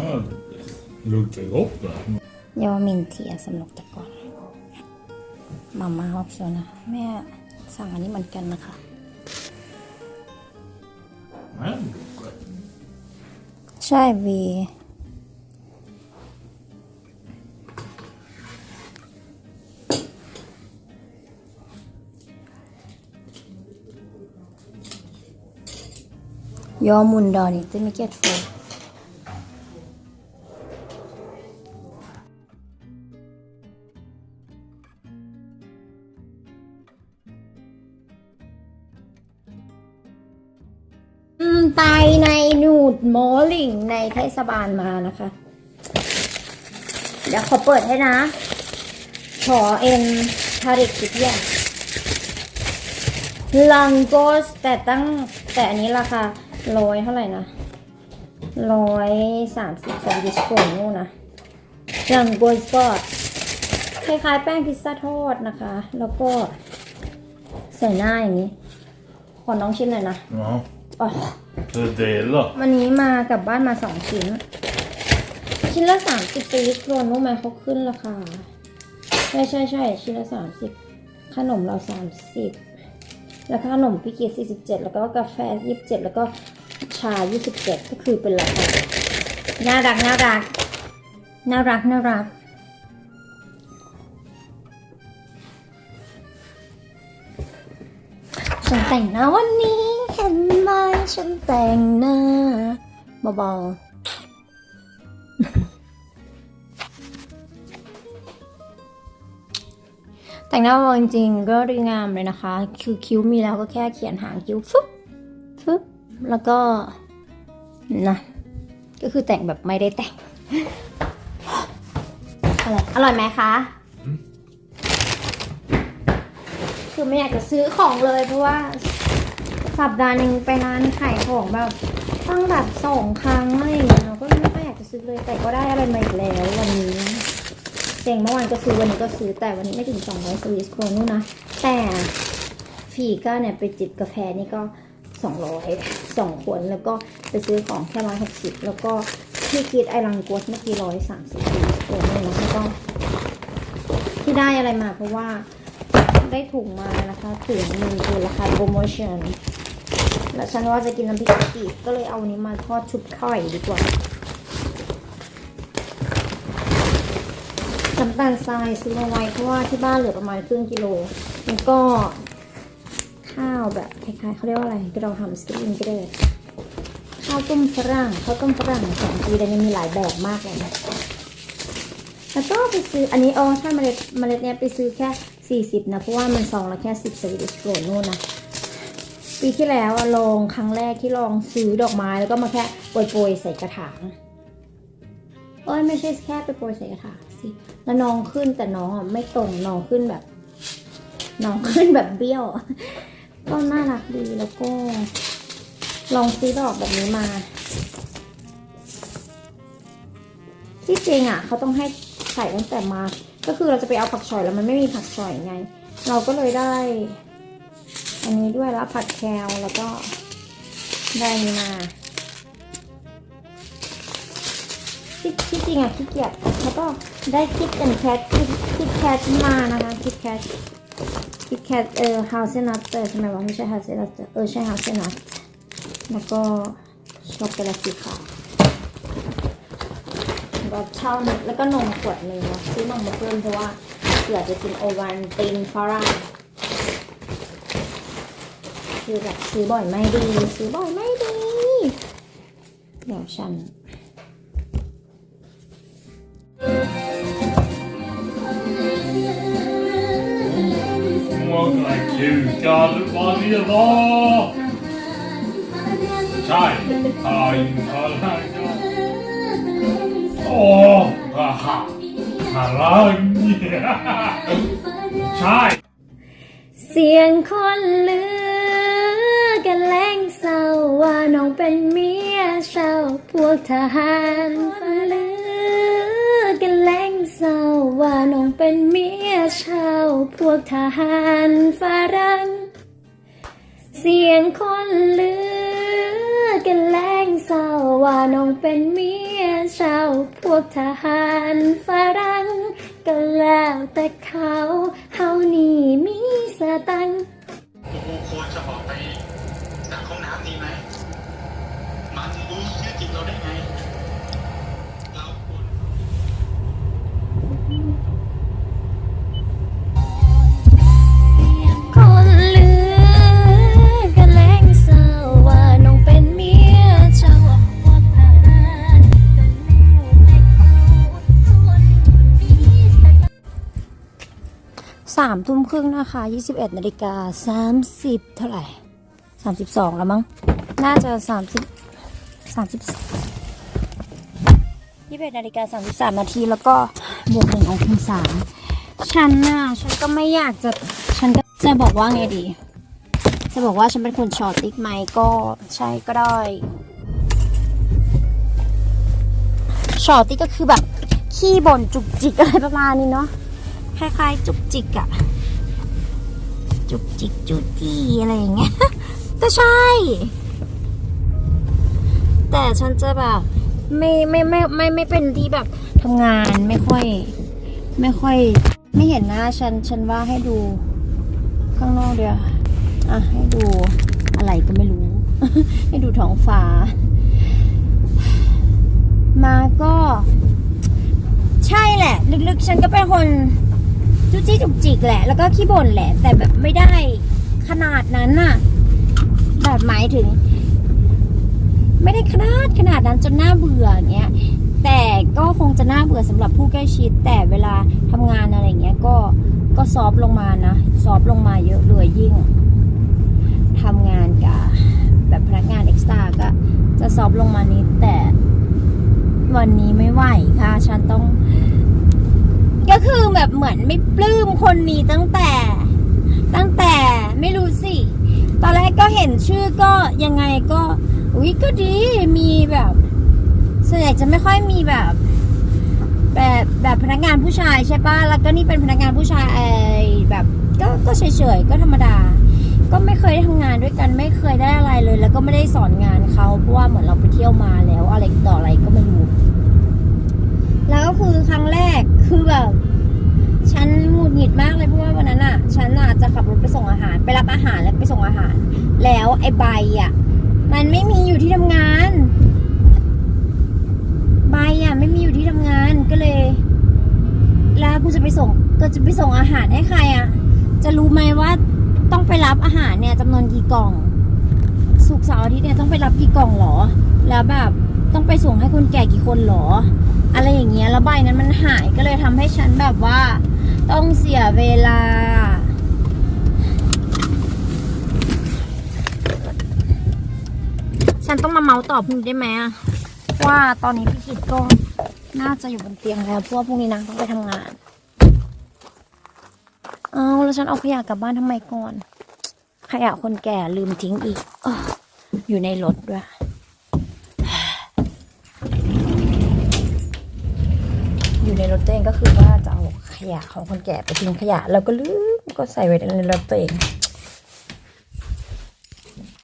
Ja, det luktar gott det. Jag och min te som luktar gott. Mamma har också นะ แม่สั่งอันนี้เหมือนกันนะคะ Men luktar. ใช่วี Jag mundar inte mycket två. Ừ, ในนูดโมลิงในเทศบาลมานะคะ เดี๋ยวขอเปิดให้นะ ขอเอ็นทาริกสิบอย่างลังโกสแต่ตั้งแต่อันนี้ราคาร้อยเท่าไหร่นะร้อยสามสิบสองดิสโกนู่นนะลังโกสก็คล้ายๆแป้งพิซซ่าทอดนะคะ แล้วก็ใส่หน้าอย่างนี้ ขอน้องชิมหน่อยนะ Ja. อ๋ อ Så dela. วันนี้มากลับบ้านมาสองชิ้น ชิ้นละสามสิบปีกรวนรู้ไหมเขาขึ้นราคา ใช่ใช่ใช่ชิ้นละสามสิบขนมเราสามสิบแล้วก็ขนมพี่เกีสี่สิบเจ็ดแล้วก็กาแฟยี่สิบเจ็ดแล้วก็ชายี่สิบเจ็ดก็คือเป็นราคาน่ารักน่ารักน่ารักน่ารักฉันแต่งหน้าวันนี้ ห็นไหมฉันแต่งหน้าเบาๆแต่งหน้าเบาจริงๆก็ดีงามเลยนะคะ คือคิ้วมีแล้วก็แค่เขียนหางคิ้วฟึบฟึบแล้วก็นะก็คือแต่งแบบไม่ได้แต่งอะไรอร่อยไหมคะ คือไม่อยากจะซื้อของเลยเพราะว่า สัปดาห์หนึ่งไปร้านขายของแบบตั้งแบบสองครั้งอะไรอย่างเงี้ยเราก็ไม่ค่อยอยากจะซื้อเลยแต่ก็ได้อะไรมาอีกแล้ววันนี้เจ๋งเมื่อวานก็ซื้อวันนี้ก็ซื้อแต่วันนี้ไม่ถึง200สวิสโครนู่นนะแต่ฟีก็เนี่ยไปจิบกาแฟนี่ก็200สองขวดแล้วก็ไปซื้อของแค่ร้อยหกสิบแล้วก็ที่คิดไอรังกวสเมื่อกี้ร้อยสามสิบสวิสโครนู่นนะแล้วก็ที่ได้อะไรมาเพราะว่า ได้ถุงมานะคะถุงหนึ่งคือราคาโปรโมชั่นแล้วฉันว่าจะกินน้ำพริกกะปิก็เลยเอาอันนี้มาทอดชุบไข่ดีกว่าน้ำตาลทรายซื้อมาไว้เพราะว่าที่บ้านเหลือประมาณครึ่งกิโล แล้วก็ข้าวแบบคล้ายๆเขาเรียกว่าอะไรที่เราทำสกินก็ได้ข้าวต้มฝรั่งข้าวต้มฝรั่งของจีนเนี่ยมีหลายแบบมากเลยนะแล้วก็ไปซื้ออันนี้เออใช่เมล็ดเมล็ดเนี้ยไปซื้อแค่ 40 นะ เพราะว่ามันซองละแค่ 10สวีดิชโกรนู่นนะ ปีที่แล้วลองครั้งแรกที่ลองซื้อดอกไม้แล้วก็มาแค่โปรยๆใส่กระถางเอ้ยไม่ใช่แค่ไปโปรยใส่กระถางสิแล้วน้องขึ้นแต่น้องไม่ตรงน้องขึ้นแบบ น้องขึ้นแบบเบี้ยว ก็น่ารักดีแล้วก็ ลองซื้อดอกแบบนี้มาที่จริงอะ เขาต้องให้ใส่ตั้งแต่มา ก็คือเราจะไปเอาผักชอยแล้วมันไม่มีผักชอยไง เราก็เลยได้ อันนี้ด้วยแล้วผัดแคลแล้วก็ได้นี้มาที่ที่จริงอะขี้เกียจแล้วก็ได้คิดแอนแคทคิดแคทมานะคะคิดแคทคิดแคทเออฮาวเซนัทแต่ทำไมวะไม่ใช่ฮาวเซนัทเออใช่ฮาวเซนัทแล้วก็ช็อกโกแลตสีขาว แบบเช่านึงแล้วก็นมขวดหนึ่งนะซื้อนมมาเพิ่มเพราะว่าเผื่อจะกินโอวันตินฝรั่งคือแบบซื้อบ่อยไม่ดี ซื้อบ่อยไม่ดี เดี๋ยวฉัน Många kukar varje dag. Chai, talang. Åh, aha. Talang. Chai. เสียงคนลือกันแล้งเศร้าว่าน้องเป็นเมียชาวพวกทหารฟ้าลือกันแล้งเศร้าว่าน้องเป็นเมียชาวพวกทหารฝรั่ง เสียงคนลือ กันแรงเศร้าว่าน้องเป็นเมียชาวพวกทหารฝรั่งก็แล้วแต่เขาเฮานี่มีสตังค์กูควรจะออกไปจากห้องน้ำดีไหมมันรู้ชื่อจริงเราได้ไง สามทุ่มครึ่งนะคะ21นาฬิกา30เท่าไหร่32แล้วมั้ง น่าจะ30 30 21นาฬิกา33นาทีแล้วก็บวกหนึ่งองศาฉันน่ะฉันก็ไม่อยากจะ ฉันก็จะบอกว่าไงดี จะบอกว่าฉันเป็นคนช็อตติ๊กไหมก็ใช่ก็ได้ช็อตติ๊กก็คือแบบขี้บ่นจุกจิกอะไรประมาณนี้เนาะ คล้ายๆ จุกจิกอะจุกจิกจุกจี้อะไรอย่างเงี้ยก็ใช่ แต่ฉันจะแบบไม่ไม่ไม่ไม่ไม่เป็นที่แบบทำงานไม่ค่อย ไม่ค่อย ไม่เห็นหน้าฉันฉันว่าให้ดู ข้างนอกเดียวอะให้ดูอะไรก็ไม่รู้ ให้ดูท้องฟ้า มาก็ ใช่แหละ ลึกๆ ฉันก็เป็นคน จุจี้จุกจิกแหละ แล้วก็ขี้บ่นแหละ แต่แบบไม่ได้ขนาดนั้นน่ะแบบหมายถึง ไม่ได้ขนาดขนาดนั้นจนน่าเบื่ออย่างเงี้ย แต่ก็คงจะน่าเบื่อสำหรับผู้ใกล้ชิด แต่เวลาทำงานอะไรเงี้ยก็ก็ซอฟลงมานะซอฟลงมาเยอะเลยยิ่งทำงานกับแบบพนักงานเอ็กซ์ตร้าก็จะซอฟลงมานิดแต่วันนี้ไม่ไหวค่ะ ฉันต้อง แบบเหมือนไม่ปลื้มคนนี้ตั้งแต่ ตั้งแต่ไม่รู้สิ ตอนแรกก็เห็นชื่อก็ยังไงก็อุ้ยก็ดีมีแบบส่วนใหญ่จะไม่ค่อยมีแบบ แบบแบบพนักงานผู้ชายใช่ปะแล้วก็นี่เป็นพนักงานผู้ชายแบบก็ก็เฉยๆก็ธรรมดา ก็ไม่เคยได้ทำงานด้วยกันไม่เคยได้อะไรเลย แล้วก็ไม่ได้สอนงานเขาเพราะว่าเหมือนเราไปเที่ยวมาแล้ว อะไรต่ออะไรก็ไม่รู้แล้วก็คือครั้งแรกคือแบบ ฉันหงุดหงิดมากเลยเพราะว่าวันนั้นอะ ฉันอะจะขับรถไปส่งอาหาร ไปรับอาหารแล้วไปส่งอาหาร แล้วไอ้ใบอะ มันไม่มีอยู่ที่ทำงาน ใบอะไม่มีอยู่ที่ทำงานก็เลย แล้วกูจะไปส่ง ก็จะไปส่งอาหารให้ใครอะ จะรู้ไหมว่าต้องไปรับอาหารเนี่ยจำนวนกี่กล่องสุกเสาร์อาทิตย์เนี่ยต้องไปรับกี่กล่องหรอ แล้วแบบต้องไปส่งให้คนแก่กี่คนหรอ อะไรอย่างเงี้ย แล้วใบนั้นมันหายก็เลยทำให้ฉันแบบว่า ต้องเสียเวลา ฉันต้องมาเมาส์ต่อพรุ่งนี้ได้ไหมอะว่าตอนนี้พี่กิตก็น่าจะอยู่บนเตียงแล้วเพราะว่าพรุ่งนี้นางต้องไปทำงาน เอาแล้วฉันเอาขยะกลับบ้านทำไมก่อน ขยะคนแก่ลืมทิ้งอีกอออยู่ในรถด้วย อยู่ในรถตัวเองก็คือว่าจะเอา ขยะของคนแก่ไปทิ้งขยะแล้วก็ลืมก็ใส่ไว้ในรถตัวเอง